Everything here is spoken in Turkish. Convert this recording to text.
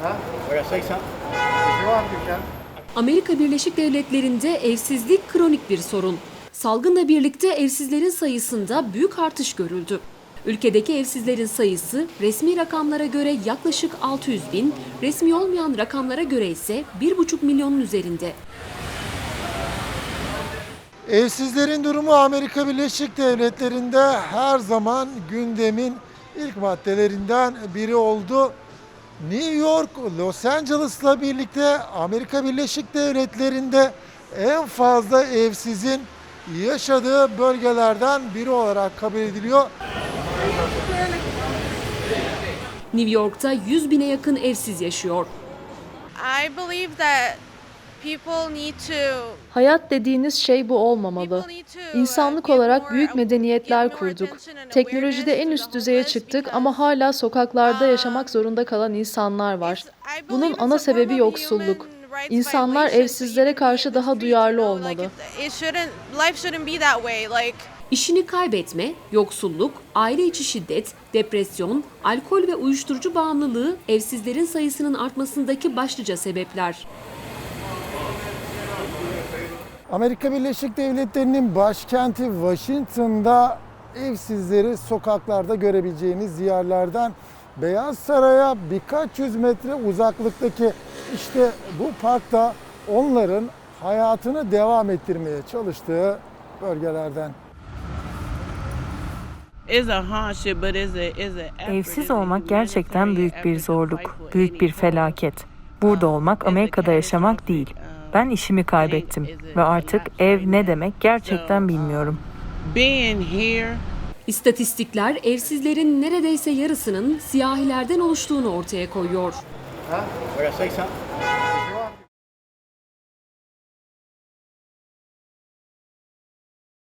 Can. Amerika Birleşik Devletleri'nde evsizlik kronik bir sorun. Salgınla birlikte evsizlerin sayısında büyük artış görüldü. Ülkedeki evsizlerin sayısı resmi rakamlara göre yaklaşık 600 bin, resmi olmayan rakamlara göre ise 1,5 milyonun üzerinde. Evsizlerin durumu Amerika Birleşik Devletleri'nde her zaman gündemin ilk maddelerinden biri oldu. New York, Los Angeles'la birlikte Amerika Birleşik Devletleri'nde en fazla evsizin yaşadığı bölgelerden biri olarak kabul ediliyor. New York'ta 100 bine yakın evsiz yaşıyor. I believe that Hayat dediğiniz şey bu olmamalı. İnsanlık olarak büyük medeniyetler kurduk. Teknolojide en üst düzeye çıktık ama hala sokaklarda yaşamak zorunda kalan insanlar var. Bunun ana sebebi yoksulluk. İnsanlar evsizlere karşı daha duyarlı olmalı. İşini kaybetme, yoksulluk, aile içi şiddet, depresyon, alkol ve uyuşturucu bağımlılığı evsizlerin sayısının artmasındaki başlıca sebepler. Amerika Birleşik Devletleri'nin başkenti Washington'da evsizleri sokaklarda görebileceğiniz yerlerden Beyaz Saray'a birkaç yüz metre uzaklıktaki işte bu parkta onların hayatını devam ettirmeye çalıştığı bölgelerden. It's a hardship, but it's a, it's a effort, Evsiz olmak gerçekten büyük bir zorluk, büyük bir felaket. Burada olmak Amerika'da yaşamak değil. Ben işimi kaybettim ve artık ev ne demek gerçekten bilmiyorum. İstatistikler evsizlerin neredeyse yarısının siyahilerden oluştuğunu ortaya koyuyor.